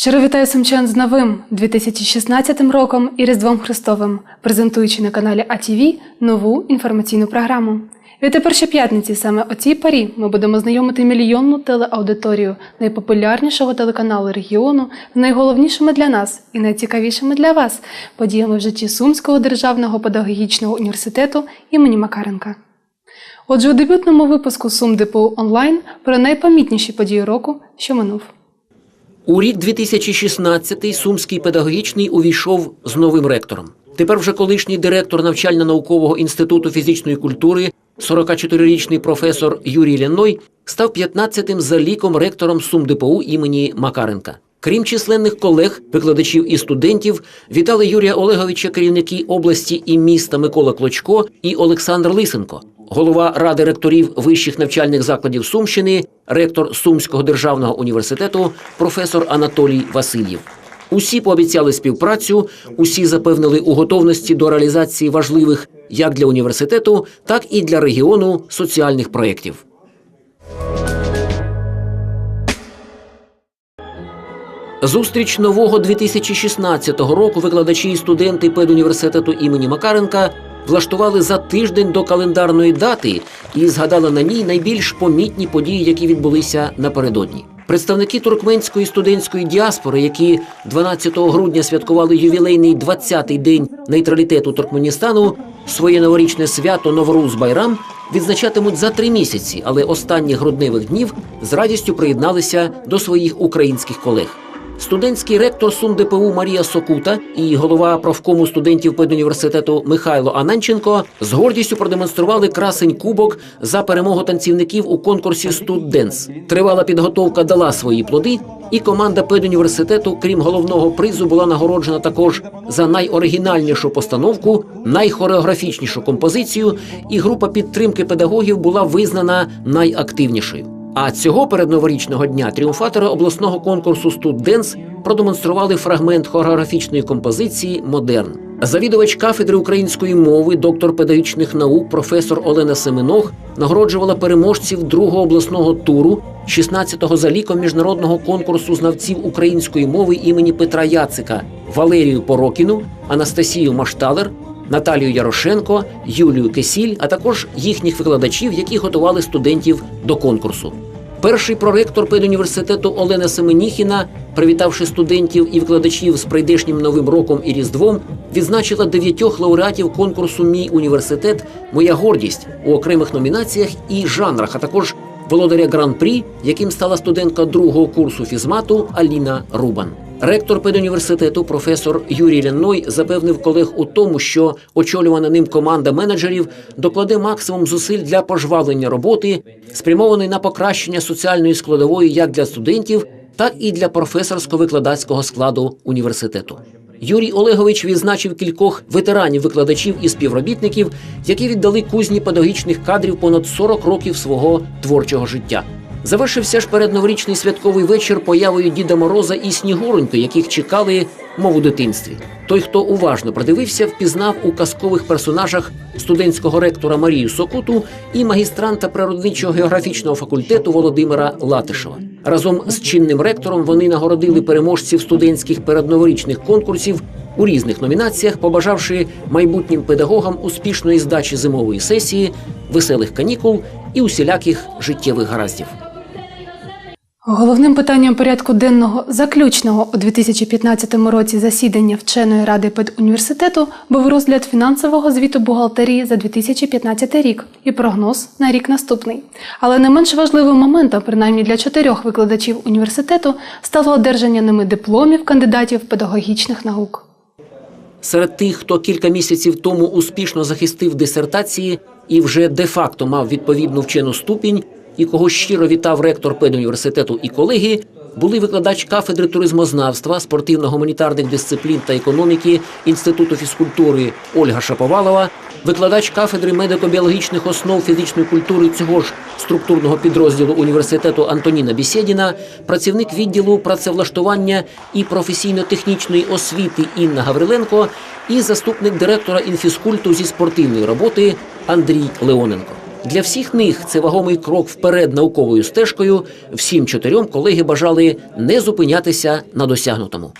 Щиро вітаю сумчан з новим 2016 роком і Різдвом Христовим, презентуючи на каналі АТВ нову інформаційну програму. Відтепер щоп'ятниці саме о цій парі ми будемо знайомити мільйонну телеаудиторію найпопулярнішого телеканалу регіону з найголовнішими для нас і найцікавішими для вас подіями в житті Сумського державного педагогічного університету імені Макаренка. Отже, у дебютному випуску Сум ДПУ онлайн про найпомітніші події року, що минув. У рік 2016 Сумський педагогічний увійшов з новим ректором. Тепер вже колишній директор навчально-наукового інституту фізичної культури, 44-річний професор Юрій Ляной, став 15-тим за ліком ректором СумДПУ імені Макаренка. Крім численних колег, викладачів і студентів, вітали Юрія Олеговича керівники області і міста Микола Клочко і Олександр Лисенко, голова ради ректорів вищих навчальних закладів Сумщини, ректор Сумського державного університету, професор Анатолій Васильєв. Усі пообіцяли співпрацю, усі запевнили у готовності до реалізації важливих як для університету, так і для регіону соціальних проєктів. Зустріч нового 2016 року викладачі і студенти педуніверситету імені Макаренка влаштували за тиждень до календарної дати і згадали на ній найбільш помітні події, які відбулися напередодні. Представники туркменської студентської діаспори, які 12 грудня святкували ювілейний 20-й день нейтралітету Туркменістану, своє новорічне свято Новруз Байрам відзначатимуть за три місяці, але останніх грудневих днів з радістю приєдналися до своїх українських колег. Студентський ректор СумДПУ Марія Сокута і голова профкому студентів педуніверситету Михайло Ананченко з гордістю продемонстрували красень кубок за перемогу танцівників у конкурсі «Студденс». Тривала підготовка дала свої плоди, і команда педуніверситету, крім головного призу, була нагороджена також за найоригінальнішу постановку, найхореографічнішу композицію, і група підтримки педагогів була визнана найактивнішою. А цього передноворічного дня тріумфатори обласного конкурсу «Студденс» продемонстрували фрагмент хореографічної композиції Модерн. Завідувач кафедри української мови, доктор педагогічних наук, професор Олена Семенох нагороджувала переможців другого обласного туру, 16-го за ліком міжнародного конкурсу знавців української мови імені Петра Яцика Валерію Порокіну, Анастасію Машталер, Наталію Ярошенко, Юлію Кесіль, а також їхніх викладачів, які готували студентів до конкурсу. Перший проректор педуніверситету Олена Семеніхіна, привітавши студентів і викладачів з прийдешнім новим роком і різдвом, відзначила дев'ятьох лауреатів конкурсу Мій університет Моя гордість у окремих номінаціях і жанрах, а також володаря гран-прі, яким стала студентка другого курсу фізмату Аліна Рубан. Ректор педуніверситету професор Юрій Ляной запевнив колег у тому, що очолювана ним команда менеджерів докладе максимум зусиль для пожвавлення роботи, спрямованої на покращення соціальної складової як для студентів, так і для професорсько-викладацького складу університету. Юрій Олегович відзначив кількох ветеранів, викладачів і співробітників, які віддали кузні педагогічних кадрів понад 40 років свого творчого життя. Завершився ж передноворічний святковий вечір появою Діда Мороза і Снігуроньки, яких чекали, мов у дитинстві. Той, хто уважно придивився, впізнав у казкових персонажах студентського ректора Марію Сокуту і магістранта природничого географічного факультету Володимира Латишева. Разом з чинним ректором вони нагородили переможців студентських передноворічних конкурсів у різних номінаціях, побажавши майбутнім педагогам успішної здачі зимової сесії, веселих канікул і усіляких життєвих гараздів. Головним питанням порядку денного заключного у 2015 році засідання вченої ради педуніверситету був розгляд фінансового звіту бухгалтерії за 2015 рік і прогноз на рік наступний. Але не менш важливим моментом, принаймні для чотирьох викладачів університету, стало одержання ними дипломів кандидатів педагогічних наук. Серед тих, хто кілька місяців тому успішно захистив дисертації і вже де-факто мав відповідну вчену ступінь, і кого щиро вітав ректор педуніверситету і колеги, були викладач кафедри туризмознавства, спортивно-гуманітарних дисциплін та економіки Інституту фізкультури Ольга Шаповалова, викладач кафедри медико-біологічних основ фізичної культури цього ж структурного підрозділу університету Антоніна Бісєдіна, працівник відділу працевлаштування і професійно-технічної освіти Інна Гавриленко і заступник директора інфізкульту зі спортивної роботи Андрій Леоненко. Для всіх них це вагомий крок вперед науковою стежкою. Всім чотирьом колеги бажали не зупинятися на досягнутому.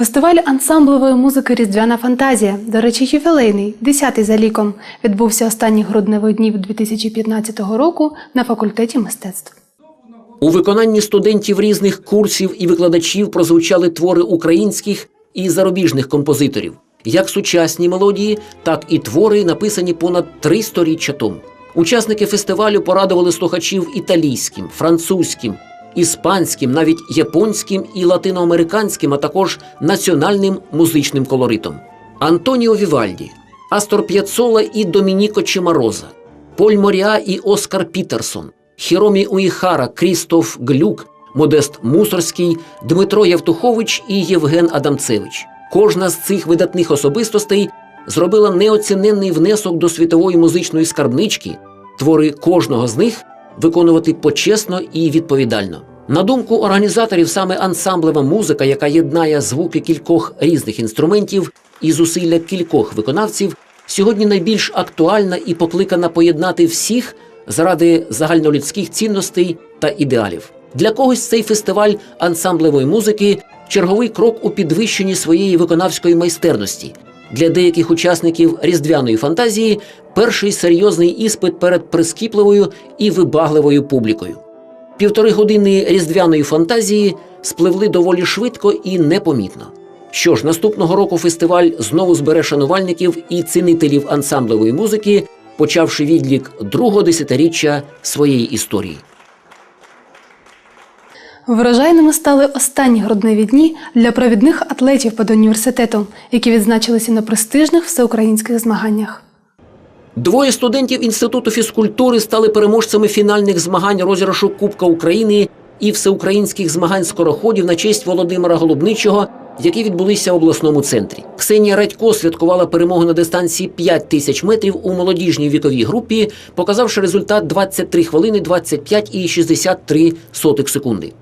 Фестиваль ансамблевої музики Різдвяна фантазія, до речі, ювілейний, 10-й за ліком, відбувся останніх грудневих днів 2015 року на факультеті мистецтв. У виконанні студентів різних курсів і викладачів прозвучали твори українських і зарубіжних композиторів, як сучасні мелодії, так і твори, написані понад три сторіччя тому. Учасники фестивалю порадували слухачів італійським, французьким, іспанським, навіть японським і латиноамериканським, а також національним музичним колоритом. Антоніо Вівальді, Астор П'яцола і Домініко Чимароза, Поль Моріа і Оскар Пітерсон, Хіромі Уїхара, Крістоф Глюк, Модест Мусорський, Дмитро Євтухович і Євген Адамцевич. Кожна з цих видатних особистостей зробила неоціненний внесок до світової музичної скарбнички. Твори кожного з них виконувати почесно і відповідально. На думку організаторів, саме ансамблева музика, яка єднає звуки кількох різних інструментів і зусилля кількох виконавців, сьогодні найбільш актуальна і покликана поєднати всіх заради загальнолюдських цінностей та ідеалів. Для когось цей фестиваль ансамблевої музики черговий крок у підвищенні своєї виконавської майстерності. Для деяких учасників різдвяної фантазії перший серйозний іспит перед прискіпливою і вибагливою публікою. Півтори години різдвяної фантазії спливли доволі швидко і непомітно. Що ж, наступного року фестиваль знову збере шанувальників і цінителів ансамблевої музики, почавши відлік другого десятиріччя своєї історії. Врожайними стали останні грудневі дні для провідних атлетів педуніверситету, які відзначилися на престижних всеукраїнських змаганнях. Двоє студентів інституту фізкультури стали переможцями фінальних змагань розіграшу Кубка України і всеукраїнських змагань скороходів на честь Володимира Голубничого, які відбулися в обласному центрі. Ксенія Радько святкувала перемогу на дистанції 5 тисяч метрів у молодіжній віковій групі, показавши результат 23 хвилини 25 і 63 сотих секунди.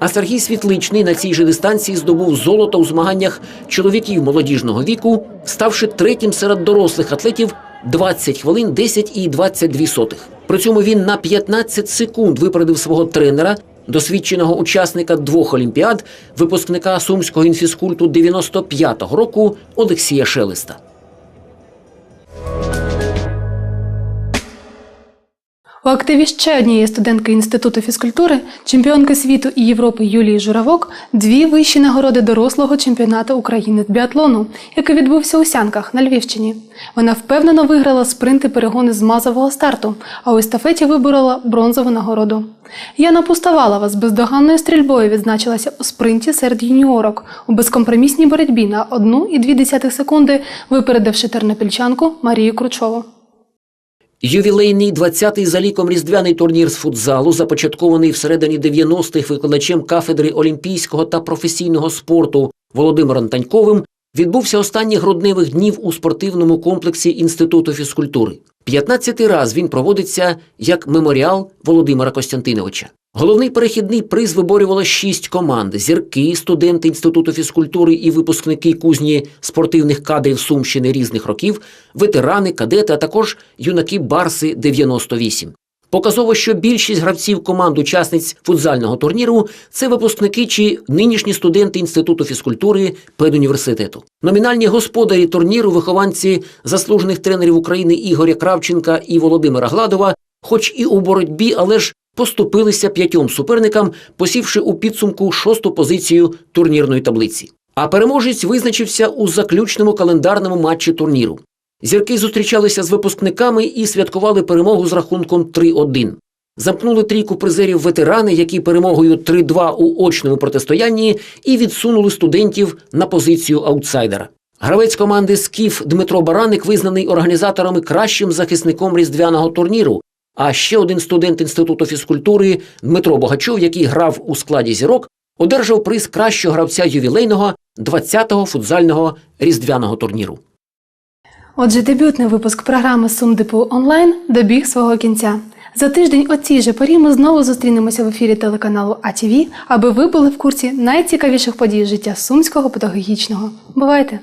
А Сергій Світличний на цій же дистанції здобув золото у змаганнях чоловіків молодіжного віку, ставши третім серед дорослих атлетів 20 хвилин 10 і 22 сотих. При цьому він на 15 секунд випередив свого тренера, досвідченого учасника двох олімпіад, випускника сумського інфіскульту 95-го року Олексія Шелеста. У активі ще однієї студентки Інституту фізкультури, чемпіонки світу і Європи Юлії Журавок, дві вищі нагороди дорослого чемпіонату України з біатлону, який відбувся у Сянках на Львівщині. Вона впевнено виграла спринти перегони з мазового старту, а у естафеті виборола бронзову нагороду. Яна Пустовалова з бездоганною стрільбою відзначилася у спринті серед юніорок у безкомпромісній боротьбі на 1,2 секунди, випередивши тернопільчанку Марію Кручову. Ювілейний 20-й за ліком різдвяний турнір з футзалу, започаткований всередині 90-х викладачем кафедри олімпійського та професійного спорту Володимиром Таньковим, відбувся останніх грудневих днів у спортивному комплексі Інституту фізкультури. 15-й раз він проводиться як меморіал Володимира Костянтиновича. Головний перехідний приз виборювало шість команд: зірки, студенти інституту фізкультури і випускники кузні спортивних кадрів Сумщини різних років, ветерани, кадети, а також юнаки Барси 98. Показово, що більшість гравців команд учасниць футзального турніру це випускники чи нинішні студенти інституту фізкультури педуніверситету. Номінальні господарі турніру, вихованці заслужених тренерів України Ігоря Кравченка і Володимира Гладова, хоч і у боротьбі, але ж поступилися п'ятьом суперникам, посівши у підсумку шосту позицію турнірної таблиці. А переможець визначився у заключному календарному матчі турніру. Зірки зустрічалися з випускниками і святкували перемогу з рахунком 3-1. Замкнули трійку призерів ветерани, які перемогою 3-2 у очному протистоянні, і відсунули студентів на позицію аутсайдера. Гравець команди Скіф Дмитро Бараник визнаний організаторами кращим захисником різдвяного турніру. А ще один студент інституту фізкультури Дмитро Богачов, який грав у складі зірок, одержав приз кращого гравця ювілейного 20-го футзального різдвяного турніру. Отже, дебютний випуск програми Сумдепу онлайн добіг свого кінця. За тиждень о цій же порі ми знову зустрінемося в ефірі телеканалу АТВ, аби ви були в курсі найцікавіших подій життя Сумського педагогічного. Бувайте!